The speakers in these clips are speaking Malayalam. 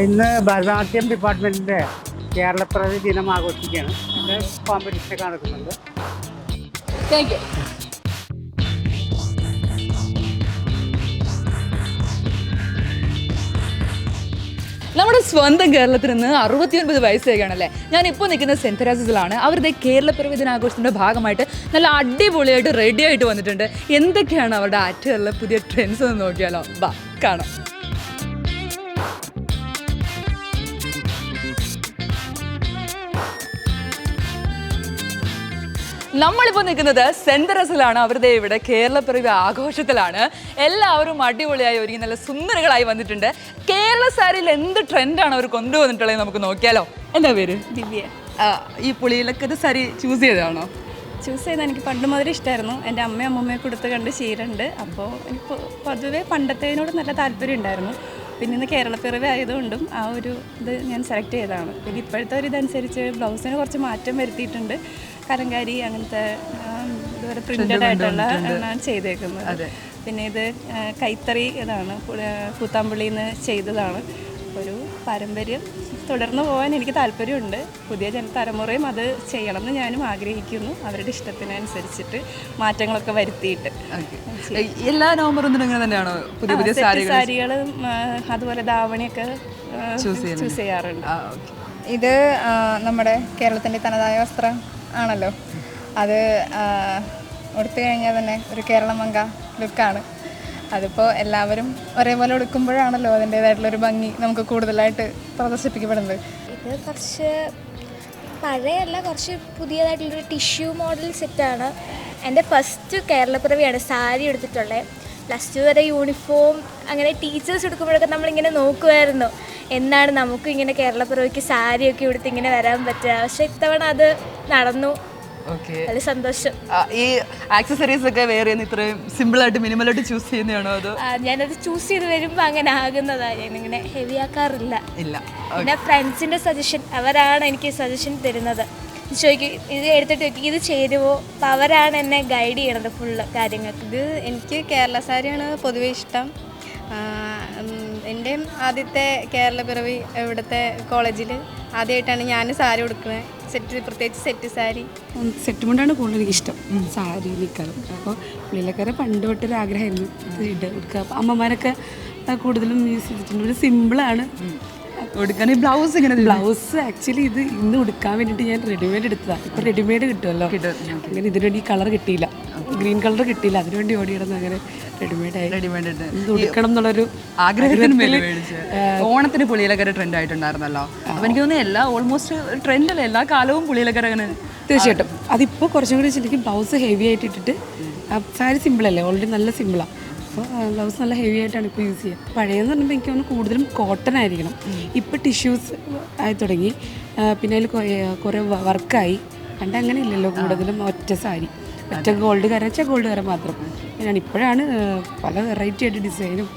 ഇന്ന് ഭരതനാട്യം ഡിപ്പാർട്ട്മെന്റിന്റെ കേരളപ്പിറവി ദിനം ആഘോഷിക്കുകയാണ്. എന്റെ കോമ്പറ്റീഷനൊക്കെ നടക്കുന്നുണ്ട്. താങ്ക് യു നമ്മുടെ സ്വന്തം കേരളത്തിൽ നിന്ന് അറുപത്തിയൊൻപത് വയസ്സേക്കാണല്ലേ ഞാൻ ഇപ്പോൾ നിൽക്കുന്ന സെന്റ് തെരേസസിലാണ്. അവരുടെ കേരളപ്പിറവി ദിനാഘോഷത്തിന്റെ ഭാഗമായിട്ട് നല്ല അടിപൊളിയായിട്ട് റെഡിയായിട്ട് വന്നിട്ടുണ്ട്. എന്തൊക്കെയാണ് അവരുടെ ആറ്റുകളിലെ പുതിയ ട്രെൻഡ്സ് എന്ന് നോക്കിയാലോ? ബാ കാണാം. നമ്മളിപ്പോൾ നിൽക്കുന്നത് സെന്റ് തെരേസസിലാണ് അവരുടെ ഇവിടെ കേരളപ്പിറവി ആഘോഷത്തിലാണ്. എല്ലാവരും അടിപൊളിയായി ഒരുങ്ങി നല്ല സുന്ദരികളായി വന്നിട്ടുണ്ട്. കേരള സാരിയിൽ എന്ത് ട്രെൻഡാണ് അവർ കൊണ്ടുവന്നിട്ടുള്ളത് നമുക്ക് നോക്കിയാലോ? എന്താ പേര്? ദിവ്യ. ഈ പുളിയിലൊക്കെ സാരി ചൂസ് ചെയ്തതാണോ? ചൂസ് ചെയ്ത് എനിക്ക് പണ്ട് മുതൽ ഇഷ്ടമായിരുന്നു എന്റെ അമ്മയും അമ്മമ്മയെ കൊടുത്ത് കണ്ട് ശീലമുണ്ട് അപ്പോൾ എനിക്ക് പൊതുവേ പണ്ടത്തേനോട് പണ്ടത്തേതിനോട് നല്ല താല്പര്യം ഉണ്ടായിരുന്നു. പിന്നെ ഇന്ന് കേരളപ്പിറവി ആയതുകൊണ്ടും ആ ഒരു ഇത് ഞാൻ സെലക്ട് ചെയ്തതാണ്. പിന്നെ ഇപ്പോഴത്തെ ഒരു ഇതനുസരിച്ച് ബ്ലൗസിന് കുറച്ച് മാറ്റം വരുത്തിയിട്ടുണ്ട്. കലങ്കാരി അങ്ങനത്തെ ഇതുവരെ പ്രിന്റഡ് ആയിട്ടുള്ള ആണ് ചെയ്തേക്കുന്നത്. പിന്നെ ഇത് കൈത്തറി ഇതാണ് കൂത്താമ്പള്ളിയിൽ നിന്ന് ചെയ്തതാണ്. ഒരു പാരമ്പര്യം തുടർന്നു പോകാൻ എനിക്ക് താല്പര്യമുണ്ട്. പുതിയ ജന തലമുറയും അത് ചെയ്യണമെന്ന് ഞാനും ആഗ്രഹിക്കുന്നു. അവരുടെ ഇഷ്ടത്തിനനുസരിച്ചിട്ട് മാറ്റങ്ങളൊക്കെ വരുത്തിയിട്ട്. എല്ലാ നവംബർ ഒന്നിനും ഇങ്ങനെ തന്നെയാണോ പുതിയ പുതിയ സാരികൾ സാരികളും? അതുപോലെ ധാവണിയൊക്കെ ചൂസ് ചെയ്യാറുണ്ട്. ഇത് നമ്മുടെ കേരളത്തിന്റെ തനതായ വസ്ത്രം ആണല്ലോ. അത് ഉടുത്തു കഴിഞ്ഞാൽ തന്നെ ഒരു കേരളമങ്ക ലുക്കാണ്. അതിപ്പോൾ എല്ലാവരും ഒരേപോലെ എടുക്കുമ്പോഴാണല്ലോ അതിന്റേതായിട്ടുള്ളൊരു ഭംഗി നമുക്ക് കൂടുതലായിട്ട് പ്രദർശിപ്പിക്കപ്പെടുന്നത്. ഇത് കുറച്ച് പഴയല്ല കുറച്ച് പുതിയതായിട്ടുള്ളൊരു ടിഷ്യൂ മോഡൽ സെറ്റാണ് എന്റെ ഫസ്റ്റ് കേരളപ്പിറവിയാണ് സാരി എടുത്തിട്ടുള്ളത് പ്ലസ് ടു വരെ യൂണിഫോം അങ്ങനെ ടീച്ചേഴ്സ് എടുക്കുമ്പോഴൊക്കെ നമ്മളിങ്ങനെ നോക്കുമായിരുന്നു എന്നാണ് നമുക്കും ഇങ്ങനെ കേരളപ്പിറവിക്ക് സാരിയൊക്കെ ഉടുത്ത് ഇങ്ങനെ വരാൻ പറ്റുക. പക്ഷേ ഇത്തവണ അത് നടന്നു. നല്ല സന്തോഷം. ഈ ആക്സസറീസ് ഒക്കെ വേറെ ഇത്രയും സിമ്പിൾ ആയിട്ട് മിനിമൽ ആയിട്ട് ചൂസ് ചെയ്യുന്നതാണോ അതോ? ഞാനത് ചൂസ് ചെയ്ത് വരുമ്പോൾ അങ്ങനെ ആകുന്നതാ. ഞാൻ ഇങ്ങനെ ഹെവി ആക്കാറില്ല. ഇല്ല. പിന്നെ ഫ്രണ്ട്സിന്റെ സജഷൻ അവരാണ് എനിക്ക് സജഷൻ തരുന്നത്. ചോദിക്കും ഇത് എടുത്തിട്ട് ചോദിക്കും ഇത് ചേരുവോ? അപ്പം അവരാണ് എന്നെ ഗൈഡ് ചെയ്യണത് ഫുള്ള് കാര്യങ്ങൾക്ക്. ഇത് എനിക്ക് കേരള സാരിയാണ് പൊതുവെ ഇഷ്ടം. എന്റെയും ആദ്യത്തെ കേരള പിറവി ഇവിടുത്തെ കോളേജിൽ ആദ്യമായിട്ടാണ് ഞാൻ സാരി ഉടുക്കുന്നത് സെറ്റ് പ്രത്യേകിച്ച് സെറ്റ് സാരി. സെറ്റ് മുണ്ടാണ് കൂടുതൽ എനിക്കിഷ്ടം സാരി നിൽക്കാറ് അപ്പോൾ പുള്ളിയിലക്കാരെ പണ്ട് തൊട്ടൊരു ആഗ്രഹമായിരുന്നു ഇത് ഇട്ട് കൊടുക്കുക അപ്പോൾ അമ്മമാരൊക്കെ കൂടുതലും യൂസ് ചെയ്തിട്ടുണ്ട്. ഒരു സിമ്പിളാണ് കൊടുക്കാൻ ഈ ബ്ലൗസ് ഇങ്ങനെ ബ്ലൗസ് ആക്ച്വലി ഇത് ഇന്ന് ഉടുക്കാൻ വേണ്ടിയിട്ട് ഞാൻ റെഡിമെയ്ഡ് എടുത്തതാണ് ഇപ്പോൾ റെഡിമെയ്ഡ് കിട്ടുമല്ലോ. അങ്ങനെ ഇതിനു വേണ്ടി കളർ കിട്ടിയില്ല. ഗ്രീൻ കളർ കിട്ടിയില്ല. അതിനുവേണ്ടി ഓടിയിടുന്ന അങ്ങനെ റെഡിമെയ്ഡ് ആയി. റെഡിമെയ്ഡ് ഉടുക്കണം എന്നുള്ളൊരു ആഗ്രഹത്തിന് ഓണത്തിന് പുളിയിലക്കര ട്രെൻഡ് ആയിട്ടുണ്ടായിരുന്നല്ലോ. അപ്പൊ എനിക്ക് തോന്നുന്നു എല്ലാ ഓൾമോസ്റ്റ് ട്രെൻഡല്ല അല്ലേ എല്ലാ കാലവും പുളിയിലൊക്കെ അങ്ങനെ തീർച്ചയായിട്ടും. അതിപ്പോൾ കുറച്ചും കൂടി ശരിക്കും ബ്ലൗസ് ഹെവി ആയിട്ട് ഇട്ടിട്ട് സാരി സിമ്പിളല്ലേ ഓൾറെഡി നല്ല സിമ്പിളാണ് അപ്പോൾ ബ്ലൗസ് നല്ല ഹെവി ആയിട്ടാണ് ഇപ്പോൾ യൂസ് ചെയ്യുക. പഴയെന്ന് പറയുമ്പോൾ എനിക്ക് തോന്നുന്നു കൂടുതലും കോട്ടൺ ആയിരിക്കണം. ഇപ്പോൾ ടിഷ്യൂസ് ആയി തുടങ്ങി. പിന്നെ അതിൽ കുറേ വർക്കായി. പണ്ട് അങ്ങനെ ഇല്ലല്ലോ കൂടുതലും ഒറ്റ സാരി. ഒറ്റ ഗോൾഡ് കര വെച്ചാൽ ഗോൾഡ് കര മാത്രം. ഞാൻ ഇപ്പോഴാണ് പല വെറൈറ്റി ആയിട്ട് ഡിസൈനും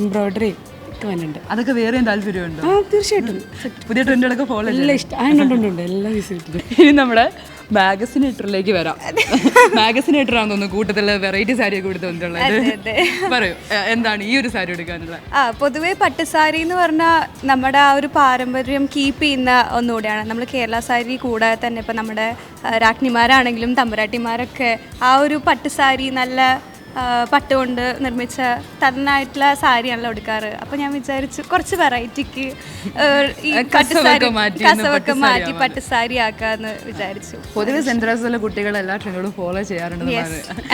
എംബ്രോയ്ഡറിയും വന്നിട്ടുണ്ട് അതൊക്കെ വേറെയും താല്പര്യമുണ്ട്? ആ തീർച്ചയായിട്ടും. പുതിയ ട്രെൻഡുകളൊക്കെ ഫോളോ എല്ലാം ഇഷ്ടം. ആ ഉണ്ട് ഉണ്ട്, ഉണ്ട് എല്ലാം ചെയ്തിട്ടുണ്ട് ഇനി നമ്മുടെ മാഗസിൻ എറ്ററിലേക്ക് വരാം. മാഗസിൻ എറ്ററാന്ന് തോന്നുന്നു കൂട്ടത്തിൽ വെറൈറ്റി സാരി ഒക്കെ കൊടുത്ത് വന്നിട്ടുള്ളത്. പറയൂ. എ- എന്താണ് ഈ ഒരു സാരി എടുക്കാനുള്ള ആ പൊതുവെ പട്ടുസാരി എന്ന് പറഞ്ഞാൽ നമ്മുടെ ആ ഒരു പാരമ്പര്യം കീപ്പ് ചെയ്യുന്ന ഒന്നുകൂടിയാണ്. നമ്മൾ കേരള സാരി കൂടാതെ തന്നെ ഇപ്പം നമ്മുടെ ആ, രാജ്ഞിമാരാണെങ്കിലും തമ്പുരാട്ടിമാരൊക്കെ ആ ഒരു പട്ടുസാരി നല്ല പട്ടുകൊണ്ട് നിർമ്മിച്ച തന്നായിട്ടുള്ള സാരിയാണല്ലോ എടുക്കാറ്. അപ്പോൾ ഞാൻ വിചാരിച്ചു കുറച്ച് വെറൈറ്റിക്ക് ഈ ഇന്ന് കസവൊക്കെ മാറ്റി പട്ടുസാരി ആക്കാന്ന് വിചാരിച്ചു. പൊതുവെ സെൻട്രാസിലെ കുട്ടികൾ എല്ലാ ട്രെൻഡുകളും ഫോളോ ചെയ്യാറുണ്ട്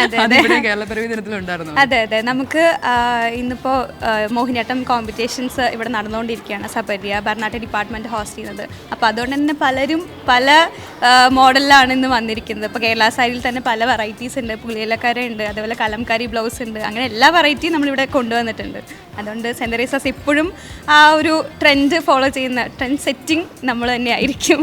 അതെ, അതെ. അതെ നമുക്ക് ഇന്നിപ്പോ മോഹിനിയാട്ടം കോമ്പറ്റീഷൻസ് ഇവിടെ നടന്നുകൊണ്ടിരിക്കുകയാണ്. സബരിയ ഭരണാട്ട ഡിപ്പാർട്ട്മെന്റ് ഹോസ്റ്റ് ചെയ്യുന്നത്. അപ്പോൾ അതുകൊണ്ട് തന്നെ പലരും പല മോഡലിലാണ് ഇന്ന് വന്നിരിക്കുന്നത്. ഇപ്പോൾ കേരള സാരിയിൽ തന്നെ പല വെറൈറ്റീസ് ഉണ്ട്. പുളിയിലക്കര ഉണ്ട്. അതേപോലെ കലംകാരി ബ്ലൗസ് ഉണ്ട്. അങ്ങനെ എല്ലാ വെറൈറ്റിയും നമ്മളിവിടെ കൊണ്ടുവന്നിട്ടുണ്ട്. അതുകൊണ്ട് സെന്ററീസസ് ഇപ്പോഴും ആ ഒരു ട്രെൻഡ് ഫോളോ ചെയ്യുന്ന ട്രെൻഡ് സെറ്റിംഗ് നമ്മൾ തന്നെ ആയിരിക്കും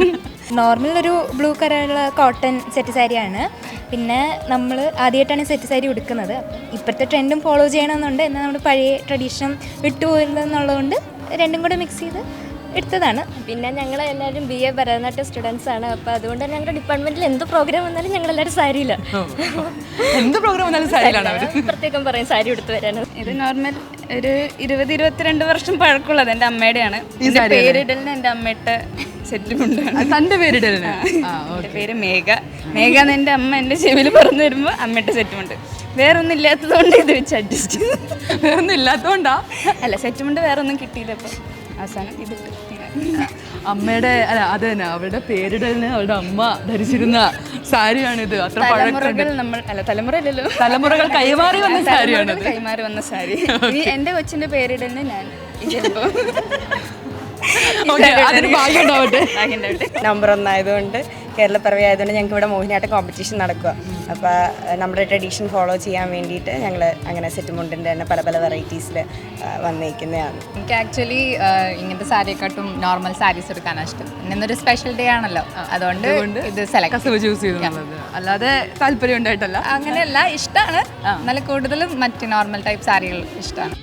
നോർമൽ ഒരു ബ്ലൂ കളറുള്ള കോട്ടൺ സെറ്റ് സാരിയാണ് പിന്നെ നമ്മൾ ആദ്യമായിട്ടാണ് സെറ്റ് സാരി ഉടുക്കുന്നത്. ഇപ്പോഴത്തെ ട്രെൻഡും ഫോളോ ചെയ്യണമെന്നുണ്ട്. എന്നാൽ നമ്മുടെ പഴയ ട്രഡീഷൻ വിട്ടുപോകുന്നതെന്നുള്ളതുകൊണ്ട് രണ്ടും കൂടെ മിക്സ് ചെയ്ത് എടുത്തതാണ്. പിന്നെ ഞങ്ങൾ എല്ലാവരും ബി എ ഭരതനാട്യം സ്റ്റുഡൻസ് ആണ്. അപ്പോൾ അതുകൊണ്ട് തന്നെ ഞങ്ങളുടെ ഡിപ്പാർട്ട്മെന്റിൽ എന്ത് പ്രോഗ്രാം വന്നാലും ഞങ്ങൾ എല്ലാവരും സാരിയില്ല എന്ത് പ്രോഗ്രാം വന്നാലും സാരിയിലാണ് അവർ. പ്രത്യേകം പറയും സാരി എടുത്തു വരാൻ ഇത് നോർമൽ ഒരു ഇരുപത് ഇരുപത്തിരണ്ട് വർഷം പഴക്കമുള്ളത് എന്റെ അമ്മയുടെയാണ്. പേരിടലിന് എന്റെ അമ്മയുടെ സെറ്റിൽമെന്റാണ് തന്റെ പേരിടലിന്? ആ എന്റെ പേര് മേഘ. മേഘ എന്ന് എന്റെ അമ്മ എന്റെ ചെവിയിൽ പറഞ്ഞു വരുമ്പോൾ അമ്മയുടെ സെറ്റിൽമെന്റ് വേറൊന്നും ഇല്ലാത്തതുകൊണ്ട് ഇത് വെച്ച് അഡ്ജസ്റ്റ് വേറൊന്നും ഇല്ലാത്തോണ്ടാ അല്ല സെറ്റിൽമെന്റ് വേറൊന്നും കിട്ടിയില്ല അപ്പോൾ അവസാനം ഇത്. അമ്മയുടെ അല്ല അത് തന്നെ അവരുടെ പേരിടലിന് അവരുടെ അമ്മ ധരിച്ചിരുന്ന സാരിയാണിത്. അത്ര തലമുറകൾ നമ്മൾ അല്ല തലമുറയില്ലല്ലോ. തലമുറകൾ കൈമാറി വന്ന സാരിയാണ് കൈമാറി വന്ന സാരി. എന്റെ കൊച്ചിന്റെ കൊച്ചിന്റെ പേരിടലിന് ഞാൻ നമ്പർ ഒന്നായതുകൊണ്ട് കേരളപ്പിറവി ആയതുകൊണ്ട് ഞങ്ങൾക്ക് ഇവിടെ മോഹിനിയാട്ട കോമ്പറ്റീഷൻ നടക്കുക. അപ്പോൾ നമ്മുടെ ട്രഡീഷൻ ഫോളോ ചെയ്യാൻ വേണ്ടിയിട്ട് ഞങ്ങൾ അങ്ങനെ സെറ്റ് മുണ്ടിന്റെ തന്നെ പല പല വെറൈറ്റീസിൽ വന്നിരിക്കുന്നതാണ് എനിക്ക് ആക്ച്വലി ഇങ്ങനത്തെ സാരിയെക്കാട്ടും നോർമൽ സാരീസ് എടുക്കാനാണ് ഇഷ്ടം. ഇന്നൊരു സ്പെഷ്യൽ ഡേ ആണല്ലോ. അതുകൊണ്ട് ഇത് സെലക്ട് ചൂസ് ചെയ്തു. അല്ലാതെ താല്പര്യം ഉണ്ടായിട്ടല്ല. അങ്ങനെയല്ല ഇഷ്ടമാണ് നല്ല കൂടുതലും മറ്റ് നോർമൽ ടൈപ്പ് സാരികൾ ഇഷ്ടമാണ്